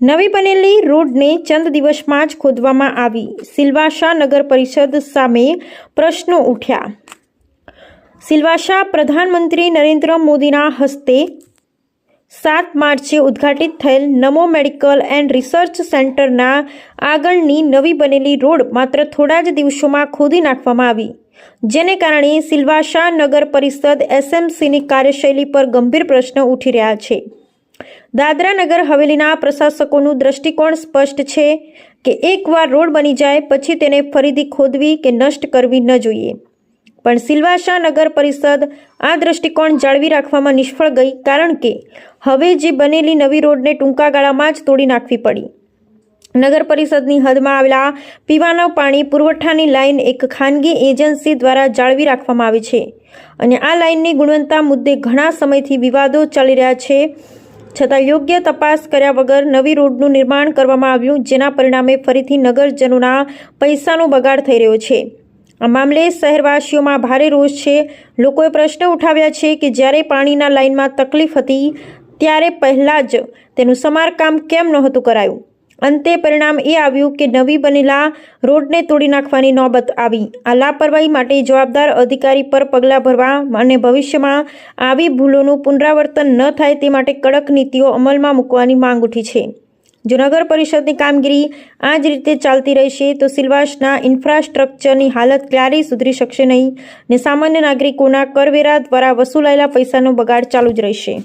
નવી બનેલી રોડને ચંદ દિવસમાં જ ખોદવામાં આવી. સિલવાસા નગર પરિષદ સામે પ્રશ્નો ઉઠ્યા. સિલવાસા પ્રધાનમંત્રી નરેન્દ્ર મોદીના હસ્તે સાત માર્ચે ઉદ્ઘાટિત થયેલ નમો મેડિકલ એન્ડ રિસર્ચ સેન્ટરના આગળની નવી બનેલી રોડ માત્ર થોડા જ દિવસોમાં ખોદી નાખવામાં આવી. જેને કારણે સિલવાસા નગર પરિષદ એસએમસીની કાર્યશૈલી પર ગંભીર પ્રશ્ન ઉઠી રહ્યા છે. દાદરા નગર હવેલીના પ્રશાસકોનું દ્રષ્ટિકોણ સ્પષ્ટ છે કે એકવાર રોડ બની જાય પછી તેને ફરીથી ખોદવી કે નષ્ટ કરવી ન જોઈએ. પણ સિલવાસા નગર પરિષદ આ દ્રષ્ટિકોણ જાળવી રાખવામાં નિષ્ફળ ગઈ કારણ કે હવે જે બનેલી નવી રોડને ટૂંકા ગાળામાં જ તોડી નાખવી પડી. નગર પરિષદની હદમાં આવેલા પીવાના પાણી પુરવઠાની લાઇન એક ખાનગી એજન્સી દ્વારા જાળવી રાખવામાં આવે છે. અને આ લાઇનની ગુણવત્તા મુદ્દે ઘણા સમયથી વિવાદો ચાલી રહ્યા છે. છતાં યોગ્ય તપાસ કર્યા વગર નવી રોડનું નિર્માણ કરવામાં આવ્યું, જેના પરિણામે ફરીથી નગરજનોના પૈસાનો બગાડ થઈ રહ્યો છે. આ મામલે શહેરવાસીઓમાં ભારે રોષ છે. લોકોએ પ્રશ્ન ઉઠાવ્યા છે કે જ્યારે પાણીના લાઇનમાં તકલીફ હતી, ત્યારે પહેલાં જ તેનું સમારકામ કેમ નહોતું કરાયું? અંતે પરિણામ એ આવ્યું કે નવી બનેલા રોડને તોડી નાખવાની નોબત આવી. આ લાપરવાહી માટે જવાબદાર અધિકારી પર પગલાં ભરવા અને ભવિષ્યમાં આવી ભૂલોનું પુનરાવર્તન ન થાય તે માટે કડક નીતિઓ અમલમાં મૂકવાની માંગ ઉઠી છે. જો નગર પરિષદની કામગીરી આ જ રીતે ચાલતી રહેશે તો સિલવાસના ઇન્ફ્રાસ્ટ્રક્ચરની હાલત ક્યારેય સુધરી શકશે નહીં ને સામાન્ય નાગરિકોના કરવેરા દ્વારા વસૂલાયેલા પૈસાનો બગાડ ચાલુ જ રહેશે.